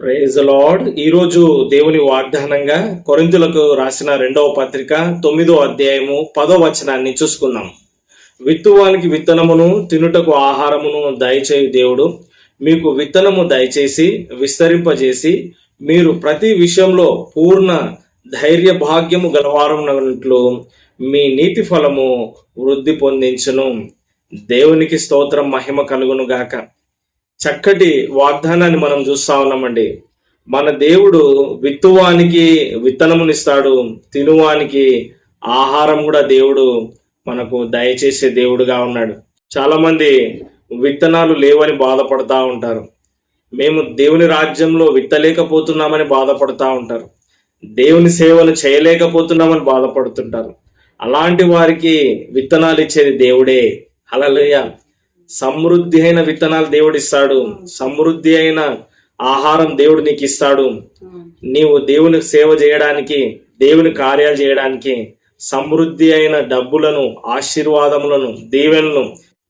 Praise lord ఈరోజు దేవుని వాగ్దానంగా కొరింతులకు రాసిన రెండవ పత్రిక తొమ్మిదో అధ్యాయము పదో వచనాన్ని చూసుకుందాం. విత్తువానికి విత్తనమును తినుటకు ఆహారమును దయచేయు దేవుడు. మీకు విత్తనము దయచేసి విస్తరింపజేసి మీరు ప్రతి విషయంలో పూర్ణ ధైర్య భాగ్యము గలవారమునట్లు మీ నీతి ఫలము వృద్ధి పొందించును. దేవునికి స్తోత్రం మహిమ కలుగును గాక చక్కటి వాగ్దానాన్ని మనం చూస్తా ఉన్నామండి. మన దేవుడు విత్తువానికి విత్తనమునిస్తాడు. తినువానికి ఆహారం కూడా దేవుడు మనకు దయచేసే దేవుడుగా ఉన్నాడు. చాలా మంది విత్తనాలు లేవని బాధపడతా ఉంటారు. మేము దేవుని రాజ్యంలో విత్తలేకపోతున్నామని బాధపడతా ఉంటారు. దేవుని సేవలు చేయలేకపోతున్నామని బాధపడుతుంటారు. అలాంటి వారికి విత్తనాలు ఇచ్చేది దేవుడే. హల్లెలూయ. సమృద్ధి అయిన విత్తనాలు దేవుడు ఇస్తాడు సమృద్ధి అయిన ఆహారం దేవుడు నీకు ఇస్తాడు నీవు దేవుని సేవ చేయడానికి దేవుని కార్యాలు చేయడానికి సమృద్ధి అయిన డబ్బులను ఆశీర్వాదములను దీవెనలను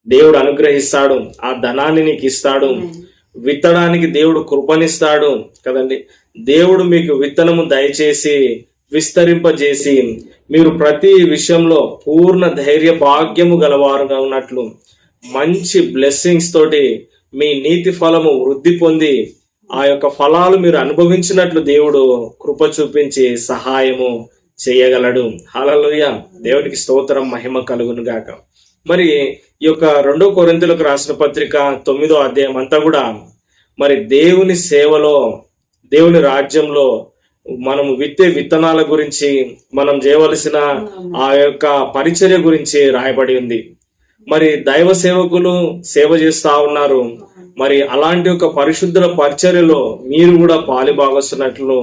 దేవుడు అనుగ్రహిస్తాడు. ఆ ధనాన్ని నీకు ఇస్తాడు విత్తడానికి దేవుడు కృపనిస్తాడు కదండి. దేవుడు మీకు విత్తనము దయచేసి విస్తరింపజేసి మీరు ప్రతి విషయంలో పూర్ణ ధైర్య భాగ్యము గలవారుగా ఉన్నట్లు మంచి బ్లెస్సింగ్స్ తోటి మీ నీతి ఫలము వృద్ధి పొంది ఆ యొక్క ఫలాలు మీరు అనుభవించినట్లు దేవుడు కృప చూపించి సహాయము చేయగలడు. హల్లెలూయా. దేవునికి స్తోత్రం మహిమ కలుగును గాక. మరి ఈ యొక్క రెండో కొరింతలకు రాసిన పత్రిక తొమ్మిదో అధ్యాయం అంతా కూడా మరి దేవుని సేవలో దేవుని రాజ్యంలో మనం విత్తే విత్తనాల గురించి మనం చేయవలసిన ఆ యొక్క పరిచర్య గురించి రాయబడి ఉంది. మరి దైవ సేవకులు సేవ చేస్తా ఉన్నారు. మరి అలాంటి ఒక పరిశుద్ధుల పరిచర్యలో మీరు కూడా పాలి భాగస్తున్నట్లు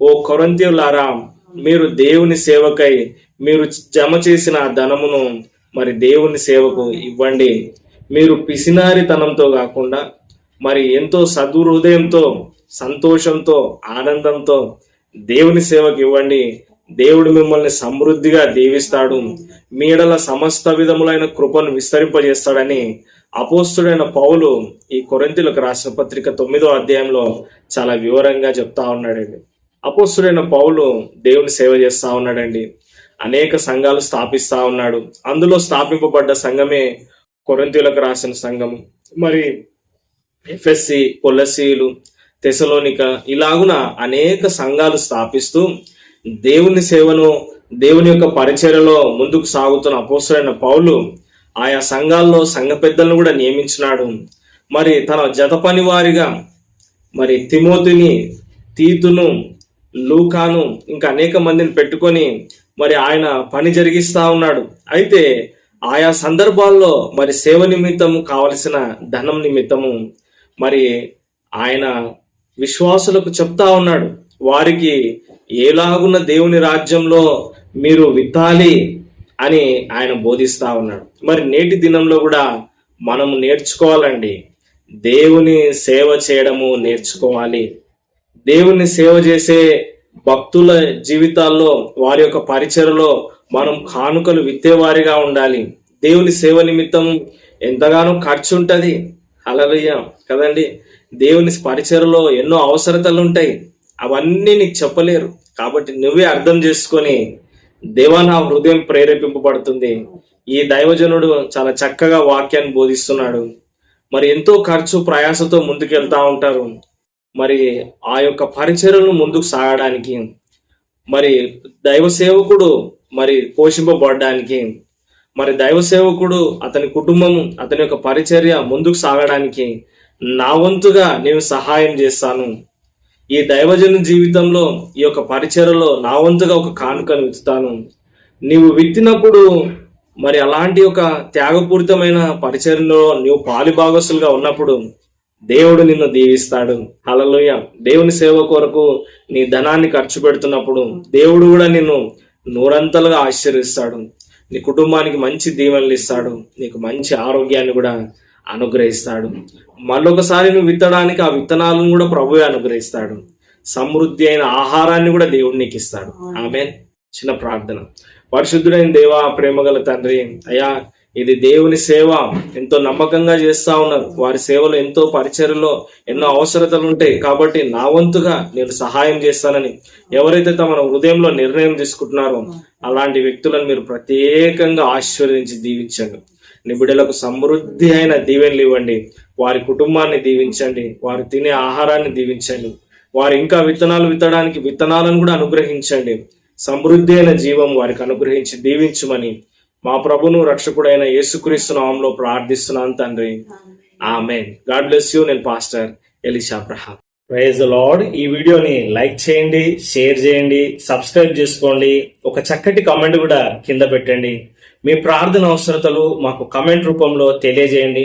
ఓ కొరంతీయులారా మీరు దేవుని సేవకై మీరు జమ చేసిన ధనమును మరి దేవుని సేవకు ఇవ్వండి. మీరు పిసినారితనంతో కాకుండా మరి ఎంతో సదుహృదయంతో సంతోషంతో ఆనందంతో దేవుని సేవకు ఇవ్వండి. దేవుడు మిమ్మల్ని సమృద్ధిగా దీవిస్తాడు. మీడల సమస్త విధములైన కృపను విస్తరింపజేస్తాడని అపోస్తుడైన పౌలు ఈ కొరంతిలకు రాసిన పత్రిక తొమ్మిదో అధ్యాయంలో చాలా వివరంగా చెప్తా ఉన్నాడండి. అపోస్తుడైన పౌలు దేవుని సేవ చేస్తా ఉన్నాడండి. అనేక సంఘాలు స్థాపిస్తా ఉన్నాడు. అందులో స్థాపింపబడ్డ సంఘమే కొరింతీయులకు రాసిన సంఘం. మరి ఎఫ్ఎస్సి పొలసీలు తెసలోనిక ఇలాగున అనేక సంఘాలు స్థాపిస్తూ దేవుని సేవను దేవుని యొక్క పరిచర్యలో ముందుకు సాగుతున్న అపోసరైన పౌలు ఆయా సంఘాల్లో సంఘ పెద్దలను కూడా నియమించినాడు. మరి తన జత పని వారిగా మరి తిమోతిని తీతును లూకాను ఇంకా అనేక మందిని పెట్టుకొని మరి ఆయన పని జరిగిస్తా ఉన్నాడు. అయితే ఆయా సందర్భాల్లో మరి సేవ నిమిత్తము కావలసిన ధనం నిమిత్తము మరి ఆయన విశ్వాసులకు చెప్తా ఉన్నాడు. వారికి ఏలాగున్న దేవుని రాజ్యంలో మీరు విత్తాలి అని ఆయన బోధిస్తా ఉన్నాడు. మరి నేటి దినంలో కూడా మనం నేర్చుకోవాలండి. దేవుని సేవ చేయడము నేర్చుకోవాలి. దేవుని సేవ చేసే భక్తుల జీవితాల్లో వారి యొక్క పరిచయలో మనం కానుకలు విత్తేవారిగా ఉండాలి. దేవుని సేవ నిమిత్తం ఎంతగానో ఖర్చు ఉంటుంది అలలుయ్య కదండి? దేవుని పరిచయలో ఎన్నో అవసరతలు ఉంటాయి అవన్నీ నీకు చెప్పలేరు. కాబట్టి నువ్వే అర్థం చేసుకొని దేవా నా హృదయం ప్రేరేపింపబడుతుంది. ఈ దైవజనుడు చాలా చక్కగా వాక్యాన్ని బోధిస్తున్నాడు. మరి ఎంతో ఖర్చు ప్రయాసతో ముందుకెళ్తా ఉంటారు. మరి ఆ యొక్క పరిచయలను ముందుకు సాగడానికి మరి దైవ సేవకుడు మరి పోషింపబడడానికి మరి దైవ సేవకుడు అతని కుటుంబం అతని యొక్క పరిచర్య ముందుకు సాగడానికి నా వంతుగా నేను సహాయం చేస్తాను. ఈ దైవజన జీవితంలో ఈ యొక్క పరిచయలో నా వంతుగా ఒక కానుకను విత్తుతాను నీవు విత్తినప్పుడు మరి అలాంటి ఒక త్యాగపూరితమైన పరిచయంలో నీవు పాలిభాగస్తులుగా ఉన్నప్పుడు దేవుడు నిన్ను దీవిస్తాడు. అలలోయ దేవుని సేవ కొరకు నీ ధనాన్ని ఖర్చు పెడుతున్నప్పుడు దేవుడు కూడా నిన్ను నూరంతలుగా ఆశ్చర్యిస్తాడు నీ కుటుంబానికి మంచి దీవెనలు ఇస్తాడు. నీకు మంచి ఆరోగ్యాన్ని కూడా అనుగ్రహిస్తాడు. మళ్ళొకసారి నువ్వు విత్తడానికి ఆ విత్తనాలను కూడా ప్రభువే అనుగ్రహిస్తాడు. సమృద్ధి అయిన ఆహారాన్ని కూడా దేవుడు నీకు ఇస్తాడు ఆమె చిన్న ప్రార్థన. పరిశుద్ధుడైన దేవా ప్రేమగల తండ్రి అయ్యా ఇది దేవుని సేవ. ఎంతో నమ్మకంగా చేస్తా ఉన్నారు. వారి సేవలో ఎంతో పరిచర్లో ఎన్నో అవసరతలు ఉంటాయి. కాబట్టి నా వంతుగా నేను సహాయం చేస్తానని ఎవరైతే తమ హృదయంలో నిర్ణయం తీసుకుంటున్నారో అలాంటి వ్యక్తులను మీరు ప్రత్యేకంగా ఆశీర్వదించి దీవించండి. నిబిడలకు సమృద్ధి అయిన దీవెనలు ఇవ్వండి. వారి కుటుంబాన్ని దీవించండి వారు తినే ఆహారాన్ని దీవించండి వారు ఇంకా విత్తనాలు విత్తడానికి విత్తనాలను కూడా అనుగ్రహించండి. సమృద్ధి అయిన జీవం వారికి అనుగ్రహించి దీవించుమని మా ప్రభును రక్షకుడైన యేసుక్రీస్తు నామంలో ప్రార్థిస్తున్నాను తండ్రి. ఆమెన్. గాడ్ బ్లెస్ యూ నేను పాస్టర్ ఎలిషా ప్రహాం. Praise Lord. ఈ వీడియోని లైక్ చేయండి షేర్ చేయండి సబ్స్క్రైబ్ చేసుకోండి. ఒక చక్కటి కామెంట్ కూడా కింద పెట్టండి. మీ ప్రార్థన అవసరతలు మాకు కమెంట్ రూపంలో తెలియజేయండి.